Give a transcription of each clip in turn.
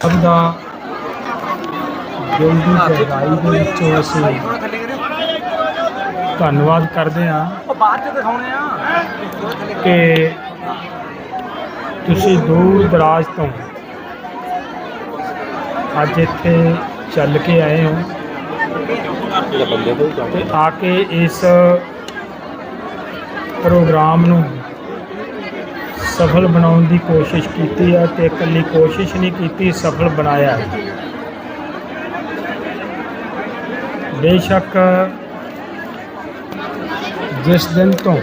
ਸਭ ਦਾ ਦਿਲ ਦੀ ਗਹਿਰਾਈ ਦੇ ਵਿੱਚੋਂ ਅਸੀਂ ਧੰਨਵਾਦ ਕਰਦੇ ਹਾਂ ਉਹ ਬਾਅਦ ਚ ਦਿਖਾਉਣੇ ਆ। ਕਿ ਤੁਸੀਂ ਦੂਰ ਦਰਾਜ ਤੋਂ ਅੱਜ ਇੱਥੇ ਚੱਲ ਕੇ ਆਏ ਹੋ। ਤੇ ਆ ਕੇ ਇਸ ਪ੍ਰੋਗਰਾਮ ਨੂੰ ਸਫਲ ਬਣਾਉਣ ਦੀ ਕੋਸ਼ਿਸ਼ ਕੀਤੀ ਹੈ ਤੇ ਇਕੱਲੀ ਕੋਸ਼ਿਸ਼ ਨਹੀਂ ਕੀਤੀ, ਸਫਲ ਬਣਾਇਆ ਬੇਸ਼ੱਕ ਜਿਸ ਦਿਨ ਤੋਂ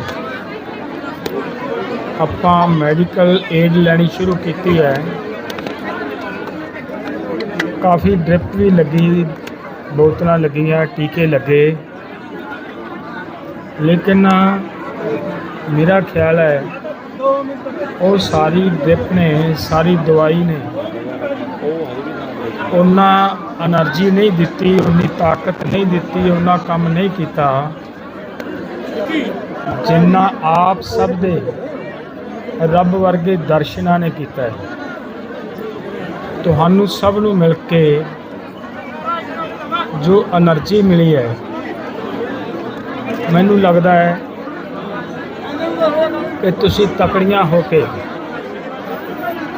ਆਪਾਂ ਮੈਡੀਕਲ ਏਡ ਲੈਣੀ ਸ਼ੁਰੂ ਕੀਤੀ ਹੈ, ਕਾਫੀ ਡ੍ਰਿਪ ਵੀ ਲੱਗੀ, ਬੋਤਲਾਂ ਲੱਗੀਆਂ, ਟੀਕੇ ਲੱਗੇ। ਲੇਕਿਨ ਮੇਰਾ ਖਿਆਲ ਹੈ ਉਹ ਸਾਰੀ ਡਿਪ ਨੇ, ਸਾਰੀ ਦਵਾਈ ਨੇ। ਉਹਨਾਂ એનર્ਜੀ ਨਹੀਂ ਦਿੱਤੀ, ਉਨੀ ਤਾਕਤ ਨਹੀਂ ਦਿੱਤੀ, ਉਹਨਾਂ ਕੰਮ ਨਹੀਂ ਕੀਤਾ। ਜਿੰਨਾ ਆਪ ਸਭ ਦੇ ਰੱਬ ਵਰਗੇ ਦਰਸ਼ਨਾਂ ਨੇ ਕੀਤਾ ਤੁਹਾਨੂੰ ਸਭ ਨੂੰ ਮਿਲ ਕੇ ਜੋ એનર્ਜੀ ਮਿਲੀ ਹੈ, ਮੈਨੂੰ ਲੱਗਦਾ ਹੈ ਕਿ ਤੁਸੀਂ ਤਕੜੀਆਂ ਹੋ ਕੇ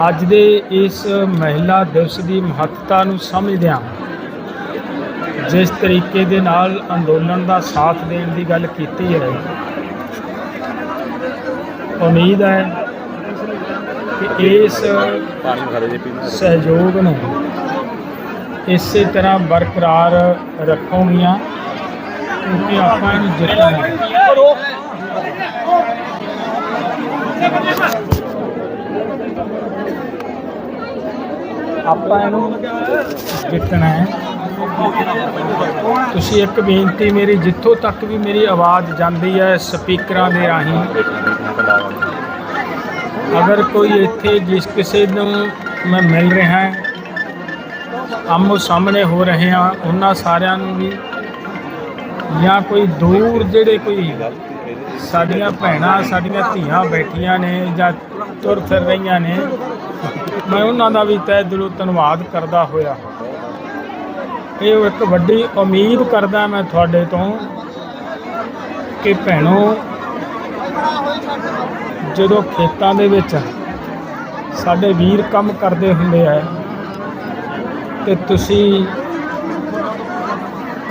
ਅੱਜ ਦੇ ਇਸ ਮਹਿਲਾ ਦਿਵਸ ਦੀ ਮਹੱਤਤਾ ਨੂੰ ਸਮਝਦਿਆਂ ਜਿਸ ਤਰੀਕੇ ਦੇ ਨਾਲ ਅੰਦੋਲਨ ਦਾ ਸਾਥ ਦੇਣ ਦੀ ਗੱਲ ਕੀਤੀ ਹੈ। ਉਮੀਦ ਹੈ ਕਿ ਇਸ ਸਹਿਯੋਗ ਨੂੰ ਇਸੇ ਤਰ੍ਹਾਂ ਬਰਕਰਾਰ ਰੱਖੋਗੀਆਂ ਕਿਉਂਕਿ ਆਪਾਂ ਇਹਨੂੰ ਜਿੱਤਣਾ ਹੈ। ਆਪਾਂ ਇਹਨੂੰ ਜਿੱਤਣਾ ਹੈ। ਤੁਸੀਂ ਇੱਕ ਬੇਨਤੀ, ਮੇਰੀ ਜਿੱਥੋਂ ਤੱਕ ਵੀ ਮੇਰੀ ਆਵਾਜ਼ ਜਾਂਦੀ ਹੈ ਸਪੀਕਰਾਂ ਦੇ ਰਾਹੀਂ, ਅਗਰ ਕੋਈ ਇੱਥੇ ਜਿਸ ਕਿਸੇ ਨੂੰ ਮੈਂ ਮਿਲ ਰਿਹਾ ਹਾਂ, ਆਮੋ ਸਾਹਮਣੇ ਹੋ ਰਹੇ ਹਾਂ, ਉਹਨਾਂ ਸਾਰਿਆਂ ਨੂੰ ਵੀ, ਜਾਂ ਕੋਈ ਦੂਰ ਜਿਹੜੇ ਕੋਈ ਸਾਡੀਆਂ ਭੈਣਾਂ, ਸਾਡੀਆਂ ਧੀਆਂ ਬੈਠੀਆਂ ਨੇ ਜਾਂ ਤੁਰ ਫਿਰ ਰਹੀਆਂ ਨੇ, ਮੈਂ ਉਹਨਾਂ ਦਾ ਵੀ ਤਹਿ ਦਿਲੋਂ ਧੰਨਵਾਦ ਕਰਦਾ ਹੋਇਆ ਇਹ ਇੱਕ ਵੱਡੀ ਉਮੀਦ ਕਰਦਾ ਮੈਂ ਤੁਹਾਡੇ ਤੋਂ ਕਿ ਭੈਣੋ, ਜਦੋਂ ਖੇਤਾਂ ਦੇ ਵਿੱਚ ਸਾਡੇ ਵੀਰ ਕੰਮ ਕਰਦੇ ਹੁੰਦੇ ਆ ਤੇ ਤੁਸੀਂ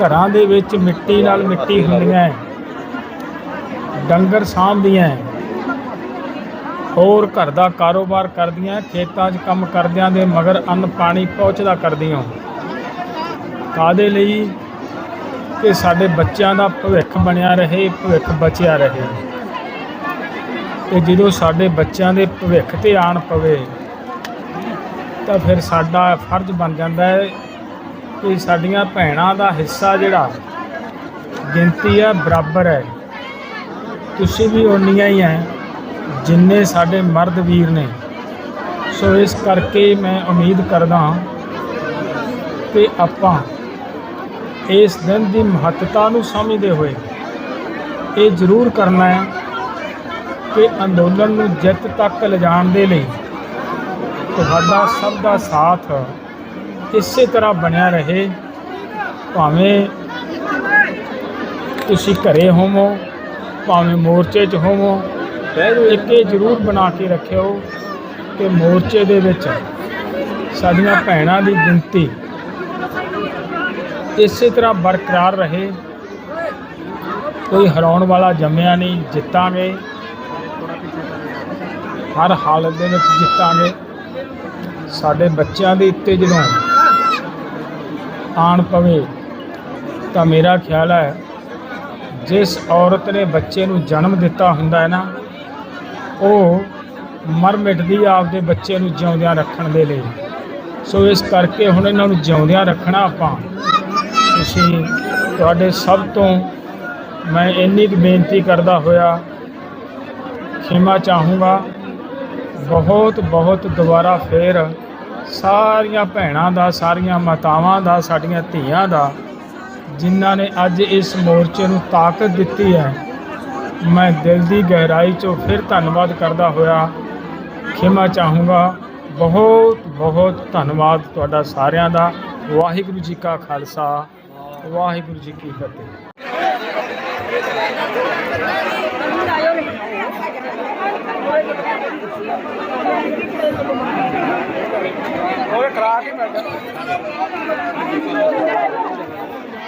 ਘਰਾਂ ਦੇ ਵਿੱਚ ਮਿੱਟੀ ਨਾਲ ਮਿੱਟੀ ਹੁੰਦੀਆਂ ਹੈ। ਡੰਗਰ ਸਾਂਭਦੀਆਂ ਹੋਰ ਘਰ ਦਾ ਕਾਰੋਬਾਰ ਕਰਦੀਆਂ ਖੇਤਾਂ 'ਚ ਕੰਮ ਕਰਦਿਆਂ ਦੇ ਮਗਰ ਅੰਨ ਪਾਣੀ ਪਹੁੰਚਦਾ ਕਰਦੀਆਂ ਕਾਦੇ ਲਈ? ਕਿ ਸਾਡੇ ਬੱਚਿਆਂ ਦਾ ਭਵਿੱਖ ਬਣਿਆ ਰਹੇ, ਭਵਿੱਖ ਬਚਿਆ ਰਹੇ। ਤੇ ਜਦੋਂ ਸਾਡੇ ਬੱਚਿਆਂ ਦੇ ਭਵਿੱਖ ਤੇ ਆਣ ਪਵੇ, ਤਾਂ ਫਿਰ ਸਾਡਾ ਫਰਜ਼ ਬਣ ਜਾਂਦਾ ਹੈ ਕਿ ਸਾਡੀਆਂ ਭੈਣਾਂ ਦਾ ਹਿੱਸਾ ਜਿਹੜਾ ਗਿਣਤੀ ਹੈ ਬਰਾਬਰ ਹੈ। ਤੁਸੀਂ ਵੀ ਉਨੀਆਂ ਹੀ ਹੈ ਜਿੰਨੇ ਸਾਡੇ ਮਰਦ ਵੀਰ ਨੇ। ਸੋ ਇਸ ਕਰਕੇ ਮੈਂ ਉਮੀਦ ਕਰਦਾ ਹਾਂ ਕਿ ਆਪਾਂ ਇਸ ਦਿਨ ਦੀ ਮਹੱਤਤਾ ਨੂੰ ਸਮਝਦੇ ਹੋਏ ਇਹ ਜ਼ਰੂਰ ਕਰਨਾ ਹੈ ਕਿ ਅੰਦੋਲਨ ਨੂੰ ਜਿੱਤ ਤੱਕ ਲਿਜਾਣ ਦੇ ਲਈ ਤੁਹਾਡਾ ਸਭ ਦਾ ਸਾਥ ਇਸੇ ਤਰ੍ਹਾਂ ਬਣਿਆ ਰਹੇ, ਭਾਵੇਂ ਤੁਸੀਂ ਘਰੇ ਹੋਵੋ ਭਾਵੇਂ ਮੋਰਚੇ 'ਚ ਹੋਵੋ, ਇੱਕ ਇਹ ਜ਼ਰੂਰ ਬਣਾ ਕੇ ਰੱਖਿਓ ਕਿ ਮੋਰਚੇ ਦੇ ਵਿੱਚ ਸਾਡੀਆਂ ਭੈਣਾਂ ਦੀ ਗਿਣਤੀ ਇਸੇ ਤਰ੍ਹਾਂ ਬਰਕਰਾਰ ਰਹੇ। ਕੋਈ ਹਰਾਉਣ ਵਾਲਾ ਜੰਮਿਆ ਨਹੀਂ, ਜਿੱਤਾਂਗੇ। ਹਰ ਹਾਲਤ ਦੇ ਵਿੱਚ ਜਿੱਤਾਂਗੇ। ਸਾਡੇ ਬੱਚਿਆਂ ਦੇ ਉੱਤੇ ਜਦੋਂ ਆਣ ਪਵੇ ਤਾਂ ਮੇਰਾ ਖਿਆਲ ਹੈ ਜਿਸ ਔਰਤ ਨੇ ਬੱਚੇ ਨੂੰ ਜਨਮ ਦਿੱਤਾ ਹੁੰਦਾ ਹੈ ਨਾ, ਉਹ ਮਰ ਮਿਟਦੀ ਆਪਦੇ ਬੱਚੇ ਨੂੰ ਜਿਉਂਦਿਆਂ ਰੱਖਣ ਦੇ ਲਈ। ਸੋ ਇਸ ਕਰਕੇ ਹੁਣ ਇਹਨਾਂ ਨੂੰ ਜਿਉਂਦਿਆਂ ਰੱਖਣਾ ਆਪਾਂ। ਤੁਸੀਂ ਤੁਹਾਡੇ ਸਭ ਤੋਂ ਮੈਂ ਇੰਨੀ ਕੁ ਬੇਨਤੀ ਕਰਦਾ ਹੋਇਆ, ਖਿਮਾ ਚਾਹੂੰਗਾ, ਬਹੁਤ ਬਹੁਤ ਦੁਬਾਰਾ ਫੇਰ ਸਾਰੀਆਂ ਭੈਣਾਂ ਦਾ, ਸਾਰੀਆਂ ਮਾਤਾਵਾਂ ਦਾ, ਸਾਡੀਆਂ ਧੀਆਂ ਦਾ ਜਿਨ੍ਹਾਂ ਨੇ ਅੱਜ ਇਸ ਮੋਰਚੇ ਨੂੰ ਤਾਕਤ ਦਿੱਤੀ ਹੈ। ਮੈਂ ਦਿਲ ਦੀ ਗਹਿਰਾਈ ਚੋਂ ਫਿਰ ਧੰਨਵਾਦ ਕਰਦਾ ਹੋਇਆ ਖਿਮਾ ਚਾਹੂੰਗਾ। ਬਹੁਤ ਬਹੁਤ ਧੰਨਵਾਦ ਤੁਹਾਡਾ ਸਾਰਿਆਂ ਦਾ। ਵਾਹਿਗੁਰੂ ਜੀ ਕਾ ਖਾਲਸਾ, ਵਾਹਿਗੁਰੂ ਜੀ ਕੀ ਫਤਿਹ। ਉਹ ਕਰਾ ਕੇ ਮਿਲ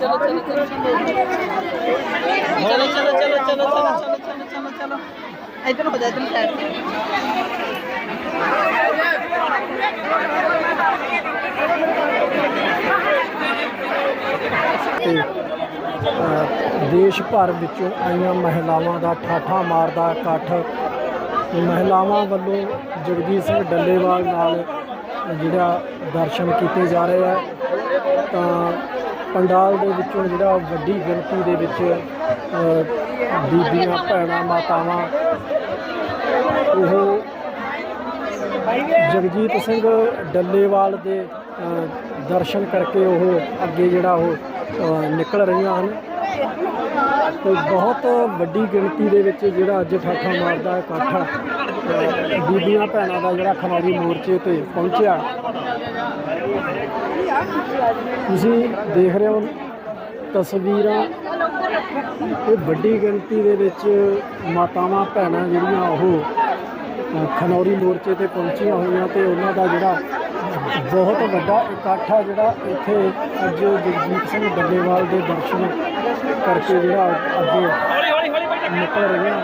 চলো চলো চলো চলো চলো চলো চলো চলো চলো চলো চলো একজন হয়ে যায় তুমি Thank you. ਦੇਸ਼ ਭਰ ਵਿੱਚੋਂ ਆਈਆਂ ਮਹਿਲਾਵਾਂ ਦਾ ਠਾਠਾ ਮਾਰਦਾ ਇਕੱਠ। ਮਹਿਲਾਵਾਂ ਵੱਲੋਂ ਜਗਜੀਤ ਸਿੰਘ ਡੱਲੇਵਾਲ ਨਾਲ ਜਿਹੜਾ ਦਰਸ਼ਨ ਕੀਤੇ ਜਾ ਰਹੇ ਆ। ਤਾਂ ਪੰਡਾਲ ਦੇ ਵਿੱਚੋਂ ਜਿਹੜਾ ਵੱਡੀ ਗਿਣਤੀ ਦੇ ਵਿੱਚ ਬੀਬੀਆਂ, ਭੈਣਾਂ, ਮਾਤਾਵਾਂ, ਉਹ ਜਗਜੀਤ ਸਿੰਘ ਡੱਲੇਵਾਲ ਦੇ ਦਰਸ਼ਨ ਕਰਕੇ ਉਹ ਅੱਗੇ ਜਿਹੜਾ ਉਹ ਨਿਕਲ ਰਹੀਆਂ ਹਨ। ਤੇ ਬਹੁਤ ਵੱਡੀ ਗਿਣਤੀ ਦੇ ਵਿੱਚ ਜਿਹੜਾ ਅੱਜ ਠਾਠਾ ਮਾਰਦਾ ਇਕੱਠ ਬੀਬੀਆਂ ਭੈਣਾਂ ਦਾ ਜਿਹੜਾ ਖਨੌਰੀ ਮੋਰਚੇ ਤੇ ਪਹੁੰਚਿਆ। ਤੁਸੀਂ ਦੇਖ ਰਹੇ ਹੋ ਤਸਵੀਰਾਂ। ਇਹ ਵੱਡੀ ਗਿਣਤੀ ਦੇ ਵਿੱਚ ਮਾਤਾਵਾਂ ਭੈਣਾਂ ਜਿਹੜੀਆਂ ਉਹ ਖਨੌਰੀ ਮੋਰਚੇ ਤੇ ਪਹੁੰਚੀਆਂ ਹੋਈਆਂ ਤੇ ਉਹਨਾਂ ਦਾ ਜਿਹੜਾ ਬਹੁਤ ਵੱਡਾ ਇਕੱਠ ਆ ਜਿਹੜਾ ਇੱਥੇ ਅੱਜ ਜਗਜੀਤ ਸਿੰਘ ਡੱਲੇਵਾਲ ਦੇ ਦਰਸ਼ਨ ਕਰਕੇ ਜਿਹੜਾ ਅੱਗੇ ਨਿਕਲ ਰਿਹਾ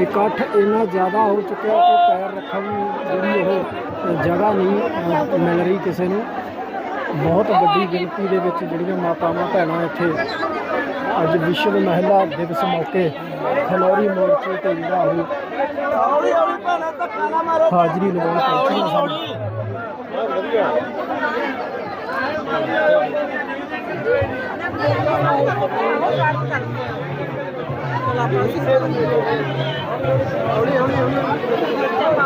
ਇਕੱਠ ਇੰਨਾ ਜ਼ਿਆਦਾ ਹੋ ਚੁੱਕਿਆ ਕਿ ਪੈਰ ਰੱਖਣ ਨੂੰ ਜਿਹੜੀ ਉਹ ਜਗ੍ਹਾ ਨਹੀਂ ਮਿਲ ਰਹੀ ਕਿਸੇ ਨੂੰ। ਬਹੁਤ ਵੱਡੀ ਗਿਣਤੀ ਦੇ ਵਿੱਚ ਜਿਹੜੀਆਂ ਮਾਤਾਵਾਂ, ਭੈਣਾਂ ਇੱਥੇ ਅੱਜ ਵਿਸ਼ਵ ਮਹਿਲਾ ਦਿਵਸ ਮੌਕੇ ਖਨੌਰੀ ਮੋਰਚੇ ਤੇ ਜਿਹੜਾ ਉਹ ਹਾਜ਼ਰੀ ਲਗਾਉਣ ਪਹੁੰਚੀਆਂ ਸਨ।